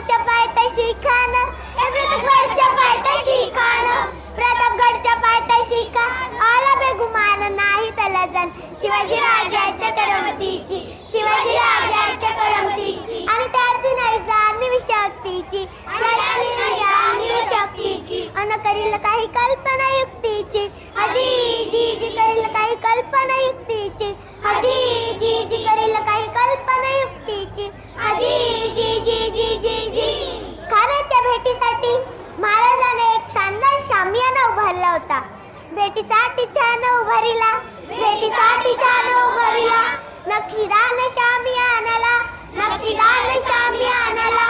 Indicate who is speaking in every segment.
Speaker 1: प्रतापगडच्या पायथ्याशी खान ए प्रतापगडच्या पायथ्याशी खान प्रतापगडच्या पायथ्याशी का आला बेगुमान नाही त्याला जाण शिवाजी राजाच्या करमतीची. शिवाजी राजाच्या करमतीची. आणि त्याची नाही जाणीव शक्तीची. जाणीव शक्तीची. अन करील काही कल्पना युक्तीची. अजी जी जी करील काही कल्पना युक्तीची. भरिला भेटीसाठीच्या डोंगरीला नक्षीदान शामी आणला नक्षीदान शामी आणला.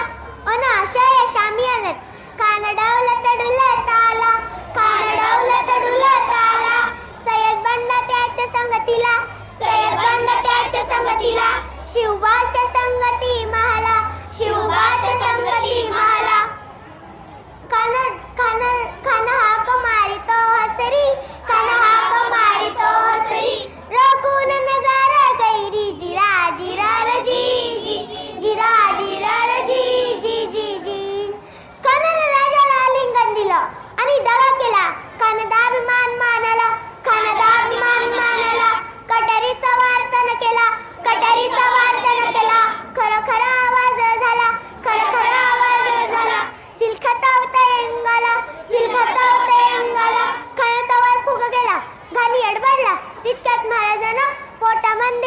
Speaker 1: अन आशय शामी आणत कानडावला तडला ताला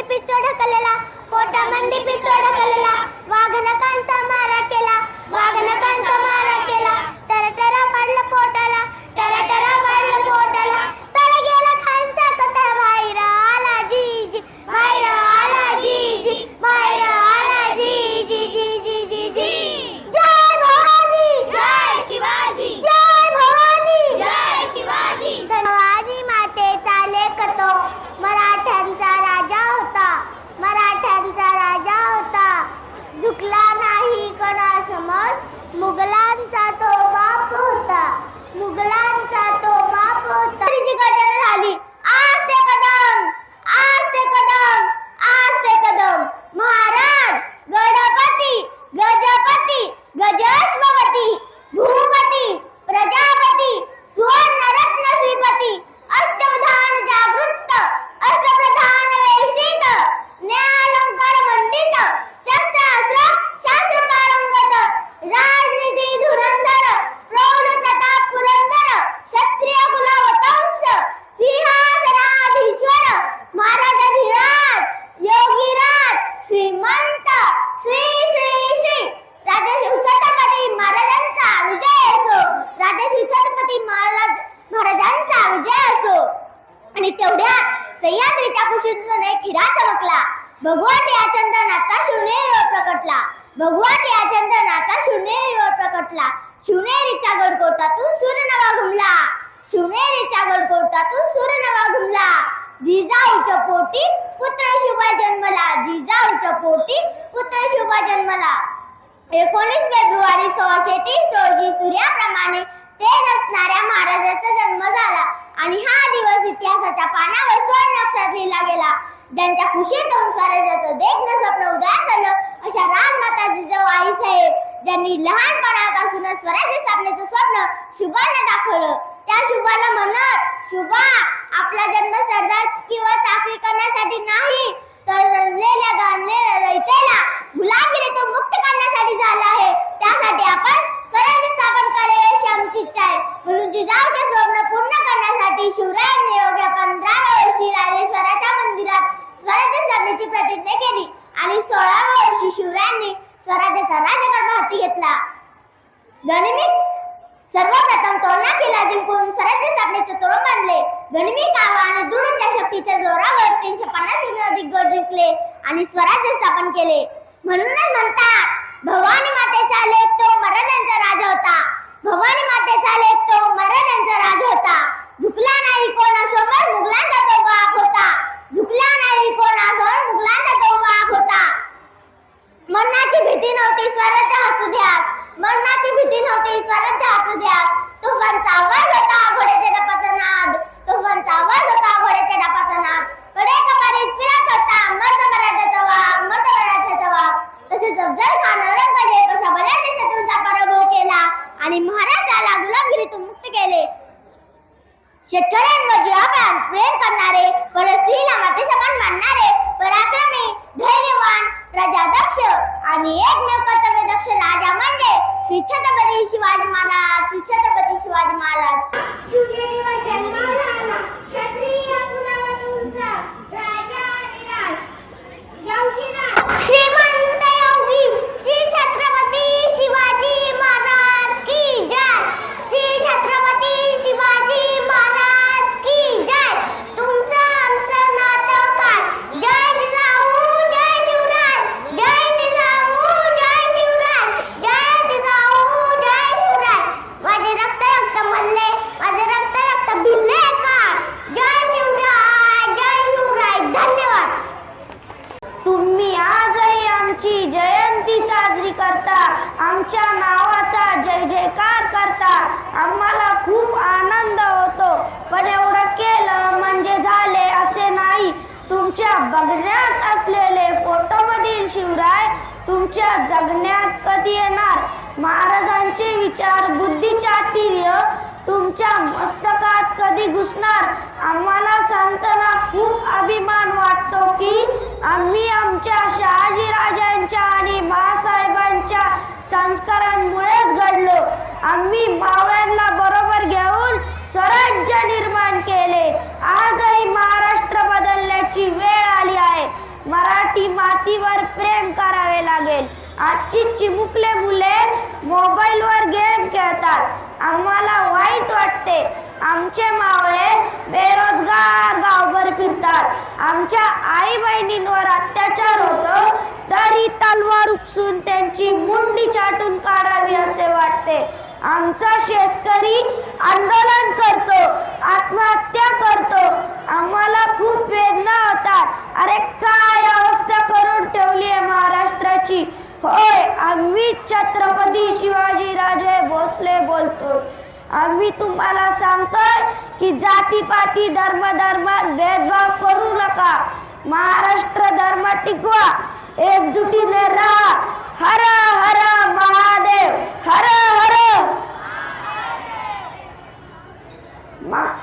Speaker 1: पिचो ढकलला पोटामंदी पिचो ढकलला वाघनकांचा मारा केला वाघनकांचा श्रीमंत श्री श्री श्री राजा छत्रपती महाराजांचा विजय असो. राजा छत्रपती महाराज महाराजांचा विजय असो. आणि तेवढ्या सह्याद्रीच्या कुशीतून एक हिरा चमकला. भगवान या चंदनाचा शिवनेरीवर प्रकटला. भगवान या चंदनाचा शिवनेरीवर प्रकटला.
Speaker 2: शिवनेरीच्या गडकोटातून सूर्यनवा घुमला. शिवनेरीच्या गडकोटातून सूर्यनवा घुमला. जिजाऊच्या पोटी पुत्र शुभा जन्मला. जिजाऊच्या पोटी पुत्र शुभा जन्मला. एकोणीस फेब्रुवारी सोळाशे तीस रोजी सूर्याप्रमाणे तेज असणाऱ्या महाराजाचा जन्म झाला आणि हा दिवस इतिहासाच्या पानावर स्वर्ण अक्षरात लिहिला गेला. ज्यांच्या खुशीतून स्वराज्याचं देखणं स्वप्न उदयास आलं अशा राजमाता जिजाऊ आई साहेब ज्यांनी लहानपणापासूनच स्वराज्य स्थापनेचं स्वप्न शुभांना दाखवलं. त्या शुभाला म्हणत शुभा आपला जन्म सरदार किंवा चाकरी करण्यासाठी नाही तर रंजलेल्या गांजलेल्या रयतेला गुलामगिरीतून मुक्त करण्यासाठी झाला आहे. त्यासाठी आपण स्वराज्य स्थापन करावे अशी आमची इच्छा आहे. म्हणून जिजाऊचे स्वप्न पूर्ण करण्यासाठी शिवरायांनी योग्य पंधराव्या वर्षी राजेश्वराच्या मंदिरात स्वराज्य स्थापनेची प्रतिज्ञा केली आणि सोळाव्या वर्षी शिवरायांनी स्वराज्याचा राज्यकारभार हाती घेतला. गनिमिक सर्वप्रथम तोरणा किल्ला जिंकून स्वराज्य स्थापनेचे तोरण बांधले. गणमी कावा आणि दृढ शक्तीच्या जोरावर तीनशे पन्नास अधिक गड जिंकले आणि स्वराज्य स्थापन केले. म्हणूनच म्हणतात भवानी मातेचा लेख तो मराठ्यांचा राजा होता. भवानी मातेचा लेख तो तसेच अफजल खान औरंगजेब शत्रूंचा पराभव केला. आणि महाराष्ट्राला गुलामगिरीतून मुक्त केले. शेतकऱ्यांवर जीवापाड प्रेम करणारे परस्त्रीला माते समान मानणारे पराक्रमी धैर्यवान प्रजादक्ष आणि एकमेव कर्तव्य दक्ष राजा म्हणजे श्री छत्रपती शिवाजी महाराज श्री छत्रपती शिवाजी महाराज श्रीमंत योगी श्री छत्रपती शिवाजी महाराज की जय श्री छत्रपती शिवाजी महाराज की जय तुमचं आमचं नातं काय जय जिजाऊ जय शिवराय जय जिजाऊ जय शिवराय जय जिजाऊ जय शिवराय माझे रक्त रक्त मल्ले माझे रक्त रक्त भिल्ले का जय शिवराय जय शिवराय धन्यवाद तुम्ही आजही आमची जयंती साजरी करता आमच्या नावाचा जय जयकार करता आम्हाला खूप आनंद होतो पण एवढं केलं म्हणजे झाले असे नाही तुमच्या बघण्यात असलेले फोटोमधील शिवराय तुमच्या जगण्यात कधी येणार? महाराजांचे विचार बुद्धीच्या तीर्य तुमच्या मस्तकात कधी घुसणार? आम्हाला सांगताना खूप अभिमान वाटतो की आम्ही आमच्या शहाजी राजांच्या आणि बाळासाहेबांच्या संस्कारांमुळेच घडलो. आम्ही मावळ्यांना बरोबर घेऊन स्वराज्य निर्माण केले. आजही महाराष्ट्र बदलण्याची वेळ आली आहे जातीवर प्रेम करावे लागेल. आजची चिमुकले मुले मोबाईलवर गेम खेळतात. आम्हाला वाईट वाटते. आमचे मावळे बेरोजगार गावभर फिरतात. आमच्या आई बहिणींवर अत्याचार होतो तरी तलवार उपसून त्यांची मुंडी चाटून काढावी असे वाटते. आमचा शेतकरी आंदोलन करतो आत्महत्या करतो. आम्हाला खूप वेदना होतात. अरे काय अवस्था करून ठेवली आहे महाराष्ट्राची? होय आम्ही छत्रपती शिवाजी राजे भोसले बोलतो. आम्ही तुम्हाला सांगतोय की जातीपाती धर्म धर्मात भेदभाव करू नका. महाराष्ट्र धर्म टिकवा. एकजुटीने राहा. हर